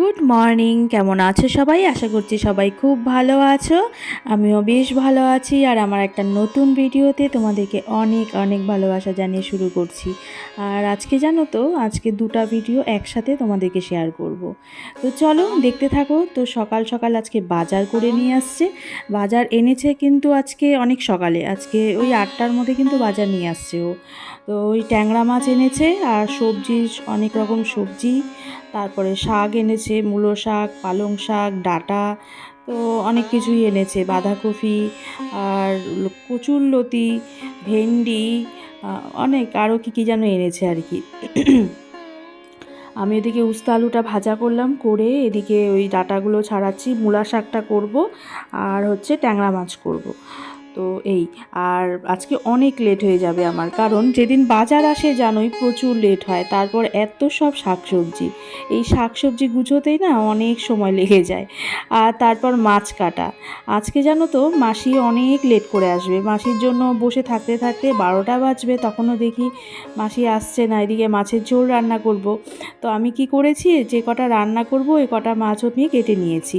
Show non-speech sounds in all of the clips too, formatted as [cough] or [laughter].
Morning কেমন আছো সবাই? আশা করছি সবাই খুব ভালো আছো। আমিও বেশ ভালো আছি। আর আমার একটা নতুন ভিডিওতে তোমাদেরকে অনেক অনেক ভালোবাসা জানিয়ে শুরু করছি। আর আজকে জানো তো, আজকে দুটা ভিডিও একসাথে তোমাদেরকে শেয়ার করব। তো চলো দেখতে থাকো। তো সকাল সকাল আজকে বাজার করে নিয়ে আসছে। বাজার এনেছে কিন্তু আজকে অনেক সকালে। আজকে ওই আটটার মধ্যে কিন্তু বাজার নিয়ে আসছে ও। তো ওই ট্যাংরা মাছ এনেছে আর সবজি, অনেক রকম সবজি। তারপরে শাক এনেছে, মূলো শাক, পালং শাক, ডাঁটা, তো অনেক কিছুই এনেছে, বাঁধাকপি আর কচুর লতি, ভেন্ডি অনেক আরও কী কী যেন এনেছে আর কি। আমি এদিকে উস্তা আলুটা ভাজা করলাম, করে এদিকে ওই ডাটাগুলো ছাড়াচ্ছি, মূলা শাকটা করব আর হচ্ছে ট্যাংরা মাছ করব। তো এই, আর আজকে অনেক লেট হয়ে যাবে আমার। কারণ যেদিন বাজার আসে জানোই প্রচুর লেট হয়, তারপর এত সব শাকসবজি। এই শাকসবজি গুছোতেই না অনেক সময় লেগে যায়। আর তারপর মাছ কাটা। আজকে জানো তো মাসি অনেক লেট করে আসবে। মাসির জন্য বসে থাকতে থাকতে বারোটা বাজবে, তখনও দেখি মাসি আসছে না, এদিকে মাছের ঝোল রান্না করব। তো আমি কি করেছি, যে কটা রান্না করব ওই কটা মাছও নিয়ে কেটে নিয়েছি।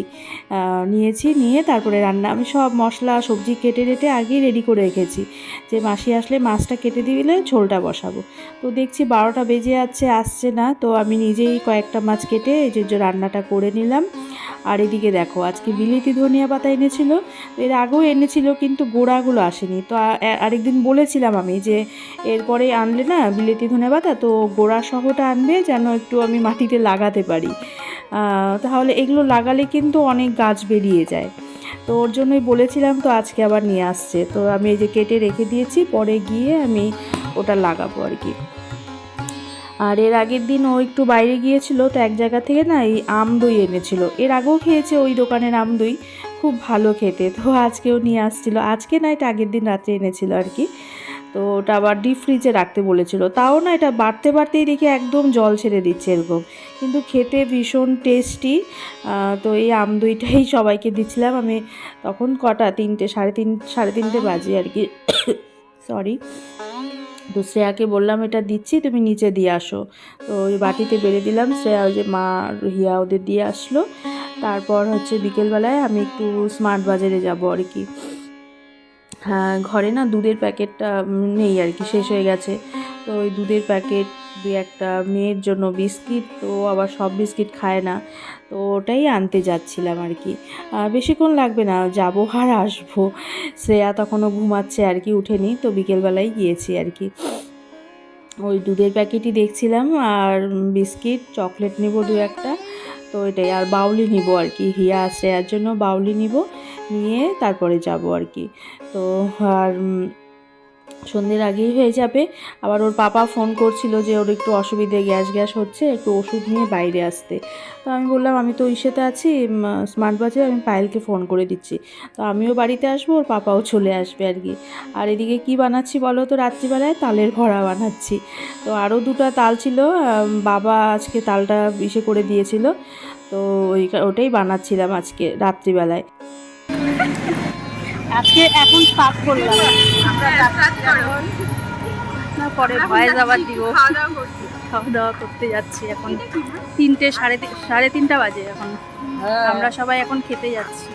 নিয়েছি, নিয়ে তারপরে রান্না, আমি সব মশলা, সবজি কেটে রেটে আগেই রেডি করে রেখেছি। যে মাসি আসলে মাছটা কেটে দিলে ঝোলটা বসাবো। তো দেখছি বারোটা বেজে যাচ্ছে, আসছে না। তো আমি নিজেই কয়েকটা মাছ কেটে এই যে রান্নাটা করে নিলাম। আর এদিকে দেখো, আজকে বিলিতি ধনিয়া পাতা এনেছিল। এর আগেও এনেছিল, কিন্তু গোড়াগুলো আসেনি। তো আরেকদিন বলেছিলাম আমি যে, এরপরে আনলে না বিলেতি ধনিয়া পাতা, তো গোড়া সহটা আনবে যেন একটু আমি মাটিতে লাগাতে পারি। তাহলে এগুলো লাগালে কিন্তু অনেক গাছ বেরিয়ে যায়। তো ওর জন্যই বলেছিলাম তো আজকে আবার নিয়ে আসছে। তো আমি এই যে কেটে রেখে দিয়েছি, পরে গিয়ে আমি ওটা লাগাবো আর কি। আর এর আগের দিন ও একটু বাইরে গিয়েছিল, তো এক জায়গা থেকে না এই আম দই এনেছিল। এর আগেও খেয়েছে ওই দোকানের আম দই, খুব ভালো খেতে। তো আজকেও নিয়ে আসছিল। আজকে না, এটা আগের দিন রাত্রে এনেছিল আর কি। তো ওটা আবার ডিপ ফ্রিজে রাখতে বলেছিল। তাও না এটা বাড়তে বাড়তেই দেখি একদম জল ছেড়ে দিচ্ছে এরকম। কিন্তু খেতে ভীষণ টেস্টি তো এই আম দইটাই সবাইকে দিচ্ছিলাম। আমি তখন কটা? তিনটে, সাড়ে তিন, সাড়ে তিনটে বাজে আর কি। সরি তো শ্রেয়াকে বললাম, এটা দিচ্ছি, তুমি নিচে দিয়ে আসো। তো ওই বাটিতে বেড়ে দিলাম। শ্রেয়া ওই যে মা হিয়া ওদের দিয়ে আসলো। তারপর হচ্ছে বিকেলবেলায় আমি একটু স্মার্ট বাজারে যাব আর কি। ঘরে না দুধের প্যাকেটটা নেই আর কি, শেষ হয়ে গেছে। তো ওই দুধের প্যাকেট, দুই একটা মেয়ের জন্য বিস্কিট, তো আবার সব বিস্কিট খায় না। তো ওটাই আনতে যাচ্ছিলাম আর কি। বেশিক্ষণ লাগবে না, যাব আর আসব। শ্রেয়া তখনও ঘুমাচ্ছে আর কি, উঠেনি, তো বিকেলবেলায় গিয়েছি আর কি। ওই দুধের প্যাকেটই দেখছিলাম, আর বিস্কিট, চকলেট নিব দু একটা। তো এটাই, আর বাউলি নিব আর কি, হিয়া, শ্রেয়ার জন্য বাউলি নিব। নিয়ে তারপরে যাব আর কি। তো, আর সন্ধ্যের আগেই হয়ে যাবে। আবার ওর পাপা ফোন করছিল যে ওর একটু অসুবিধে গ্যাস গ্যাস হচ্ছে, একটু ওষুধ নিয়ে বাইরে আসতে। তো আমি বললাম, আমি তো ইসেতে আছি স্মার্ট বাজে আমি পায়েলকে ফোন করে দিচ্ছি। তো আমিও বাড়িতে আসব, ওর পাপাও চলে আসবে আর কি। আর এদিকে কি বানাচ্ছি বলো তো রাত্রিবেলায়? তালের ভরা বানাচ্ছি। তো আরও দুটো তাল ছিল বাবা আজকে তালটা ইসে করে দিয়েছিল। তো ওই ওটাই বানাচ্ছিলাম আজকে রাত্রিবেলায়। আজকে এখন স্টার্ট করলাম। না পরে ভয়ে যাবার দিব। খাওয়া দাওয়া করতে যাচ্ছি এখন। তিনটে সাড়ে তিন সাড়ে তিনটা বাজে এখন। আমরা সবাই এখন খেতে যাচ্ছি।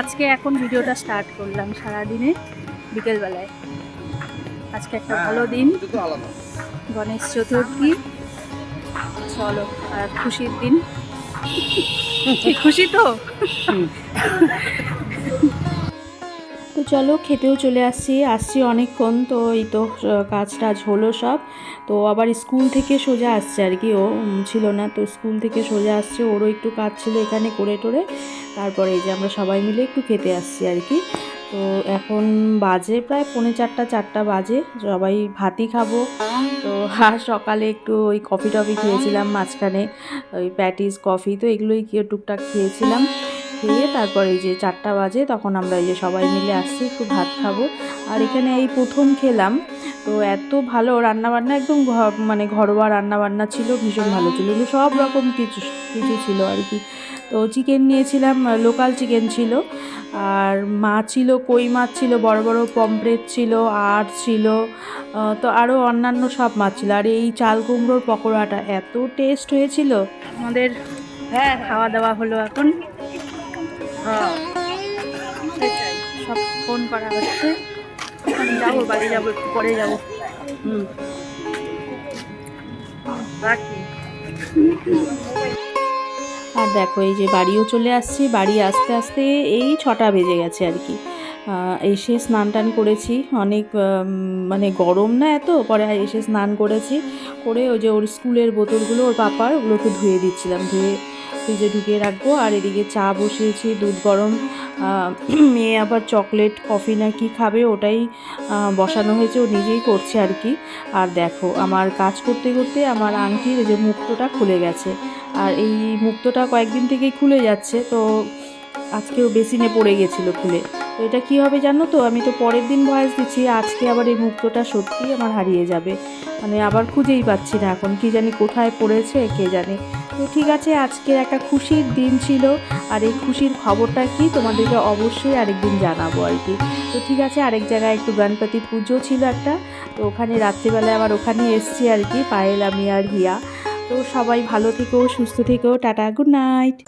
আজকে এখন ভিডিওটা স্টার্ট করলাম সারাদিনে বিকেলবেলায়। আজকে একটা ভালো দিন। গণেশ চতুর্থী। চলো আর খুশির দিন। খুশি তো? তো চলো, খেতেও চলে আসছি। আসছি অনেকক্ষণ, তো এই তো কাজ টাজ হলো সব। তো আবার স্কুল থেকে সোজা আসছে আর কি, ও ছিল না। তো স্কুল থেকে সোজা আসছে, ওরও একটু কাজ ছিল এখানে করে টোরে তারপরে এই যে আমরা সবাই মিলে একটু খেতে আসছি আর কি। তো এখন বাজে প্রায় পৌনে চারটা চারটা বাজে। সবাই ভাতই খাব। তো আর সকালে একটু ওই কফি টফি খেয়েছিলাম মাঝখানে, ওই প্যাটিস কফি তো এগুলোই টুকটাক খেয়েছিলাম। খেয়ে তারপর এই যে চারটা বাজে, তখন আমরা যে সবাই মিলে আসছি, একটু ভাত খাব। আর এখানে এই প্রথম খেলাম, তো এত ভালো রান্নাবান্না, একদম মানে ঘরোয়া রান্নাবান্না ছিল, ভীষণ ভালো ছিল। কিন্তু সব রকম কিছু কিছু ছিল আর কি। তো চিকেন নিয়েছিলাম লোকাল চিকেন ছিল। আর মাছ ছিল, কই মাছ ছিল, বড় বড় পমফ্রেট ছিল আর ছিল তো আরও অন্যান্য সব মাছ ছিল। আর এই চাল কুমড়োর পকোড়াটা এত টেস্ট হয়েছিল। আমাদের হ্যাঁ খাওয়া দাওয়া হলো এখন। সব ফোন করা হচ্ছে। যাব, বাড়ি যাব, একটু পরে যাব। হুম। রাখি আর দেখো, এই যে বাড়িও চলে আসছি, বাড়ি আসতে আসতে এই ছটা বেজে গেছে আর কি। এসে স্নান টান করেছি, অনেক মানে গরম না এত, পরে এসে স্নান করেছি, করে ওই যে ওর স্কুলের বোতলগুলো ওর পাপার ওগুলোকে ধুয়ে দিচ্ছিলাম, ধুয়ে ফ্রিজে ঢুকিয়ে রাখব। আর এদিকে চা বসিয়েছি, দুধ গরম। [clears throat] মেয়ে আবার চকলেট কফি না কি খাবে ওটাই বসানো হয়েছে। ও নিজেই করছে আর কি। আর দেখো, আমার কাজ করতে করতে আমার আংটির যে মুক্তটা খুলে গেছে। আর এই মুক্তটা কয়েকদিন থেকেই খুলে যাচ্ছে, তো আজকেও বেসিনে পড়ে গেছিল খুলে। তো এটা কী হবে জানো তো? আমি তো পরের দিন ভয়েস দিচ্ছি, আজকে আবার এই মুক্তটা সত্যিই আমার হারিয়ে যাবে। মানে আবার খুঁজেই পাচ্ছি না এখন, কি জানি কোথায় পড়েছে, কে জানে। তো ঠিক আছে, আজকে একটা খুশির দিন ছিল। আর এই খুশির খবরটা কি তোমাদেরকে অবশ্যই আরেকদিন জানাব আর কি। তো ঠিক আছে, আরেক জায়গায় একটু গণপতি পুজো ছিল একটা। তো ওখানে রাত্রিবেলায় আবার ওখানে এসছি আর কি, পায়েল, আমি আর হিয়া। তো সবাই ভালো থেকো, সুস্থ থেকো, টাটা গুড নাইট